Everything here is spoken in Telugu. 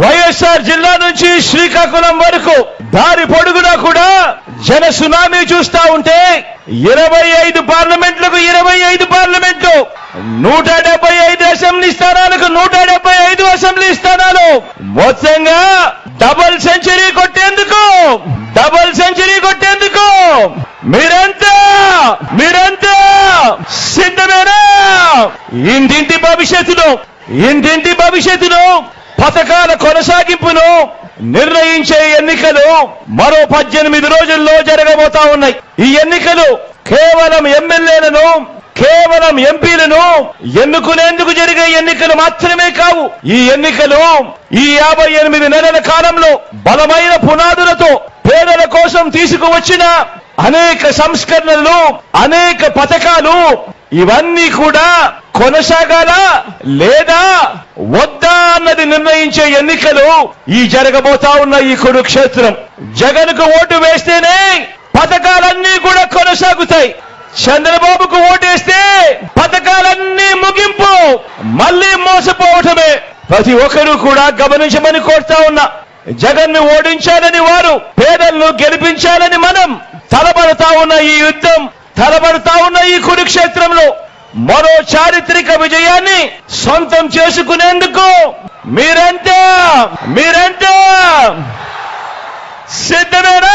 వైఎస్ఆర్ జిల్లా నుంచి శ్రీకాకుళం వరకు దారి పొడుగునా కూడా జన సునామీ చూస్తా ఉంటే ఇరవై ఐదు పార్లమెంట్లకు ఇరవై ఐదు పార్లమెంట్లు నూట డెబ్బై ఐదు అసెంబ్లీ స్థానాలకు నూట డెబ్బై ఐదు అసెంబ్లీ స్థానాలు. మొత్తంగా డబుల్ సెంచరీ కొట్టేందుకు డబుల్ సెంచరీ కొట్టేందుకు మీరంతా మీరంతా సిద్ధమేనా? ఇంటింటి భవిష్యత్తులో ఇంటింటి భవిష్యత్తులో పథకాల కొనసాగింపును నిర్ణయించే ఎన్నికలు మరో పద్దెనిమిది రోజుల్లో జరగబోతా ఉన్నాయి. ఈ ఎన్నికలు కేవలం ఎమ్మెల్యేలను కేవలం ఎంపీలను ఎన్నుకునేందుకు జరిగే ఎన్నికలు మాత్రమే కావు. ఈ ఎన్నికలు ఈ యాభై ఎనిమిది నెలల కాలంలో బలమైన పునాదులతో పేదల కోసం తీసుకువచ్చిన అనేక సంస్కరణలు అనేక పథకాలు ఇవన్నీ కూడా కొనసాగాల లేదా వద్దా? అన్నది నిర్ణయించే ఎన్నికలు ఈ జరగబోతా ఉన్న ఈ కురుక్షేత్రం. జగన్కు ఓటు వేస్తేనే పథకాలన్నీ కూడా కొనసాగుతాయి. చంద్రబాబుకు ఓటేస్తే పథకాలన్నీ ముగింపు మళ్ళీ మోసపోవటమే. ప్రతి ఒక్కరూ కూడా గమనించమని కోరుతా ఉన్నా. జగన్ను ఓడించాలని వారు పేదలను గెలిపించాలని మనం తలబడతా ఉన్న ఈ యుద్ధం తలబడతా ఉన్న ఈ కురుక్షేత్రంలో మరో చారిత్రక విజయాన్ని సొంతం చేసుకునేందుకు మీరంతా మీరంతా సిద్ధమేనా?